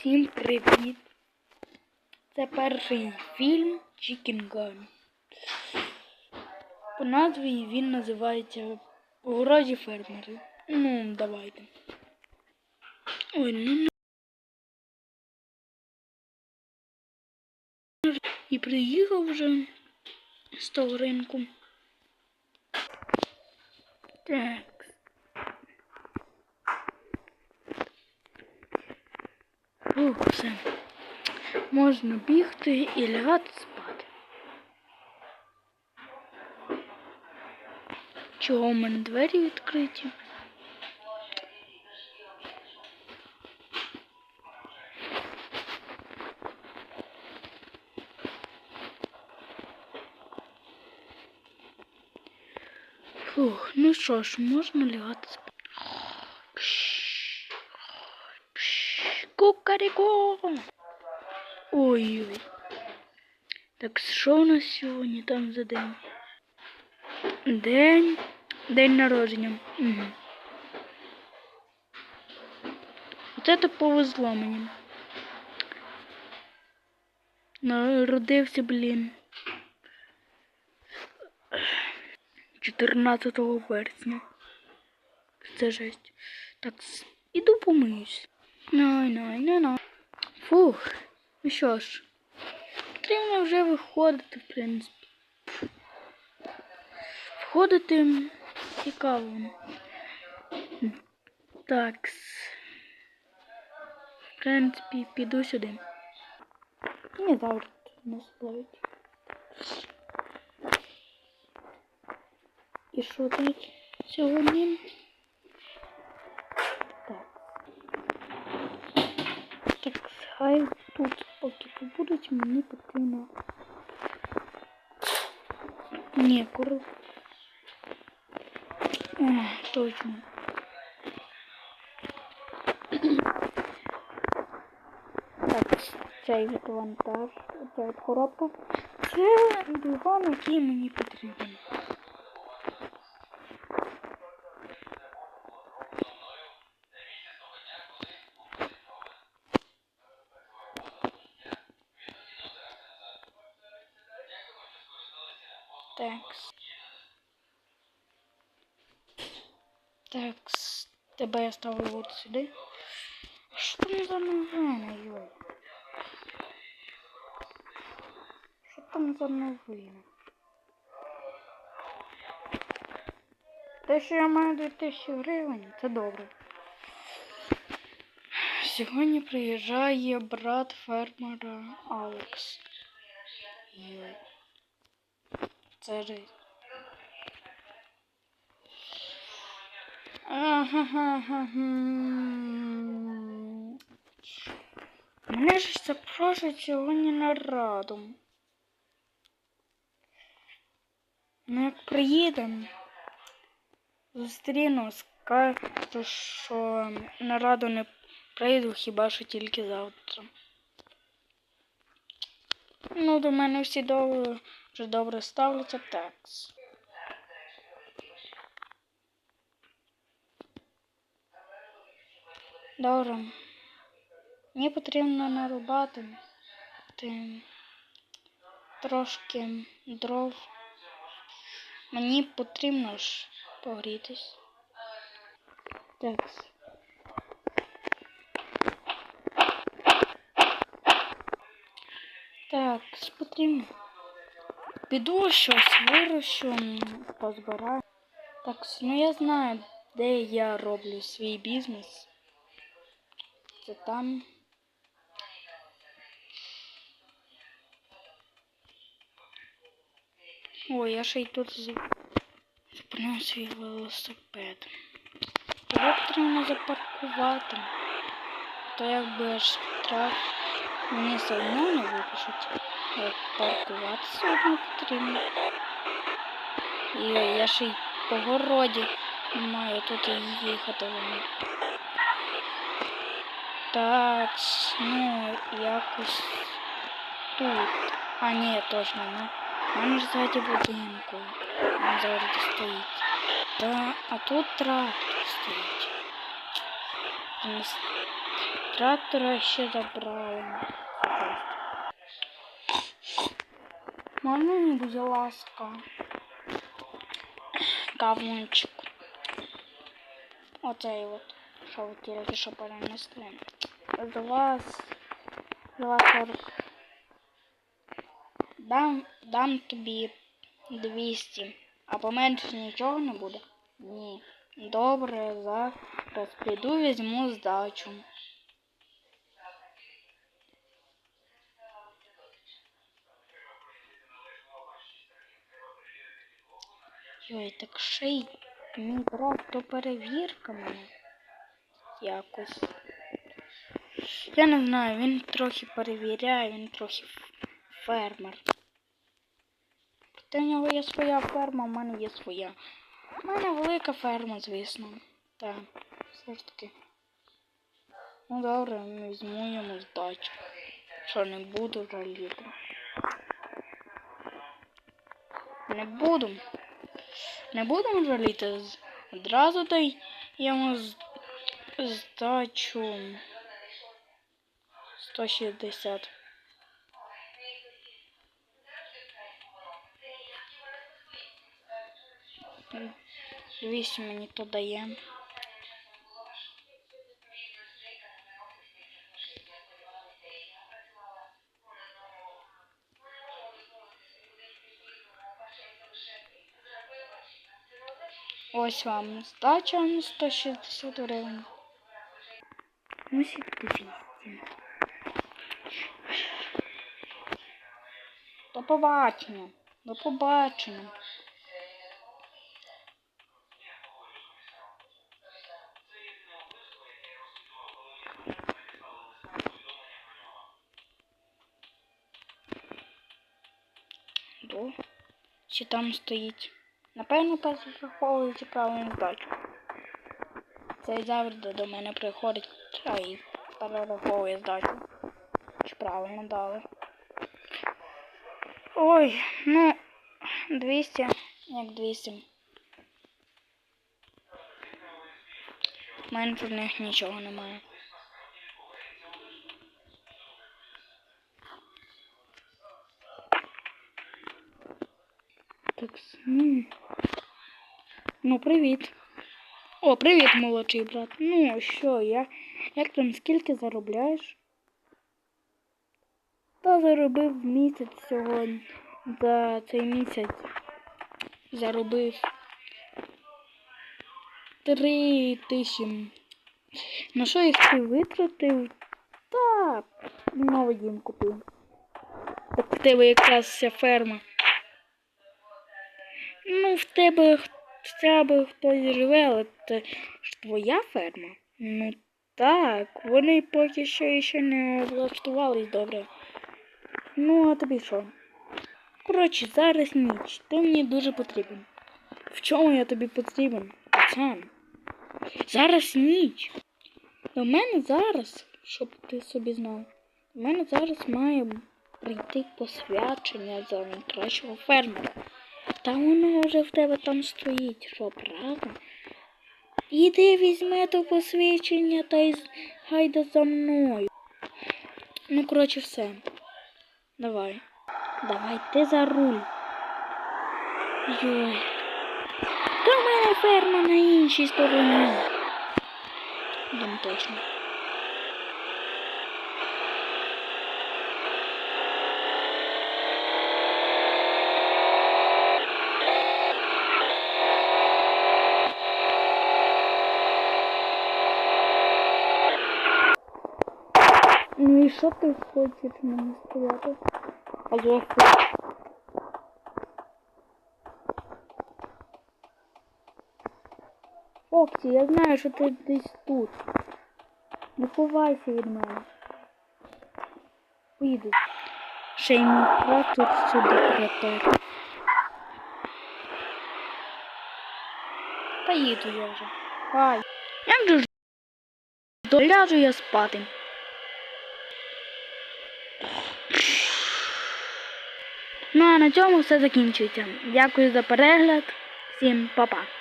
Всім привіт! Це перший фільм Chicken Gun. По назві він називається У городі фермери. Ну, давайте. Ой, ну. ну. І приїхав вже з того ринку. Так. Ух, все. Можна бігти і лягати спати. Чого у мене двері відкриті? Фух, ну що ж, можна лягати спати. Кукаріко! Ой-ой. Так що у нас сьогодні там за день? День. День народження. Угу. Оце то повезло мені. Народився, блін. 14 вересня. Це жесть. Так, іду помиюсь. Най, най, най, най. Фух. Ну що ж, потрібно вже виходити, в принципі. Входити цікаво. Так. В принципі, піду сюди. Не завжди нас ловить. І що тут сьогодні? хай тут поки побудуть, мені потрібно. Ні, коров. Ех, точно. Так, цей от вантаж, ця от коробка. Це двигун, який мені потрібен. Такс. Такс. Тебе я ставлю от сюди. Що там за новина, йой? Що там за новина? Те, що я маю 2000 гривень, це добре. Сьогодні приїжджає брат фермера Алекс. Йой. Жесть. Мене ж запрошують сьогодні на раду. Ну, як приїдемо, зустріну, скажу, що на раду не прийду хіба що тільки завтра. Ну, до мене всі добре, вже добре ставляться такс. Добре. Мені потрібно нарубати ти, трошки дров. Мені потрібно ж погрітись. Так. Так, потрібно. Піду щось вирощу, позбираю. Так, ну я знаю, де я роблю свій бізнес. Це там. Ой, я ще й тут зупинив свій велосипед. Його потрібно запаркувати. То якби аж штраф мені все одно не випишуть. А паркувати все одно потрібно. І я ще й по городі маю тут їхати вони. Так, ну якось тут. А ні, точно, ну. У мене ж ззаді будинку. Він завжди стоїть. Та, а тут трактор стоїть. З Трактора ще забрали. Можна мені, будь ласка, кавунчик. Оцей от, що ви тільки що перенесли. З вас 40. Дам, дам тобі 200, а поменше нічого не буде? Ні. Добре, зараз піду візьму здачу. Йой, так ще й мій брат, то перевірка мене якось. Я не знаю, він трохи перевіряє, він трохи фермер. Проте в нього є своя ферма, в мене є своя. У мене велика ферма, звісно. Так, все ж таки. Ну добре, візьму йому здачу. Що не буду жаліти. Не буду. Не будемо жаліти. Одразу з- здачу 160. Вісім 200 мені то дає. Ось вам здача на 160 гривень. І 200. До побачення. До побачення. До. Чи там стоїть? Напевно, перераховується правильну здачу. Цей завжди до мене приходить та і перераховує здачу. Чи правильно дали. Ой, ну, 200, як 200. Менше в них нічого немає. Так, ну. Ну, привіт. О, привіт, молодший брат. Ну, що, я. Як там скільки заробляєш? Та заробив місяць сьогодні. За цей місяць заробив три тисячі. На що їх ти витратив? Та новий дім купив. Так в тебе якраз вся ферма. Ну, в тебе хоча б хтось живе, але це ж твоя ферма. Ну так, вони поки що ще не облаштувались добре. Ну, а тобі що? Коротше, зараз ніч. Ти мені дуже потрібен. В чому я тобі потрібен? Пацан? Зараз ніч. До мене зараз, щоб ти собі знав, до мене зараз має прийти посвячення за найкращого фермера. Та воно вже в тебе там стоїть, що правда? Іди візьми то посвідчення та й гайда за мною. Ну, коротше, все. Давай. Давай, ти за руль. Йой. Та в мене ферма на іншій стороні. Дам точно. Ну і що ти хочеш мені сказати? Алло, Фоксі, я знаю, що ти десь тут. Не ховайся від мене. Поїду. Ще й мій трактор сюди припер. Та їду я вже. Хай. Як же ж доляжу я спати. Ну а на цьому все закінчується. Дякую за перегляд. Всім па-па.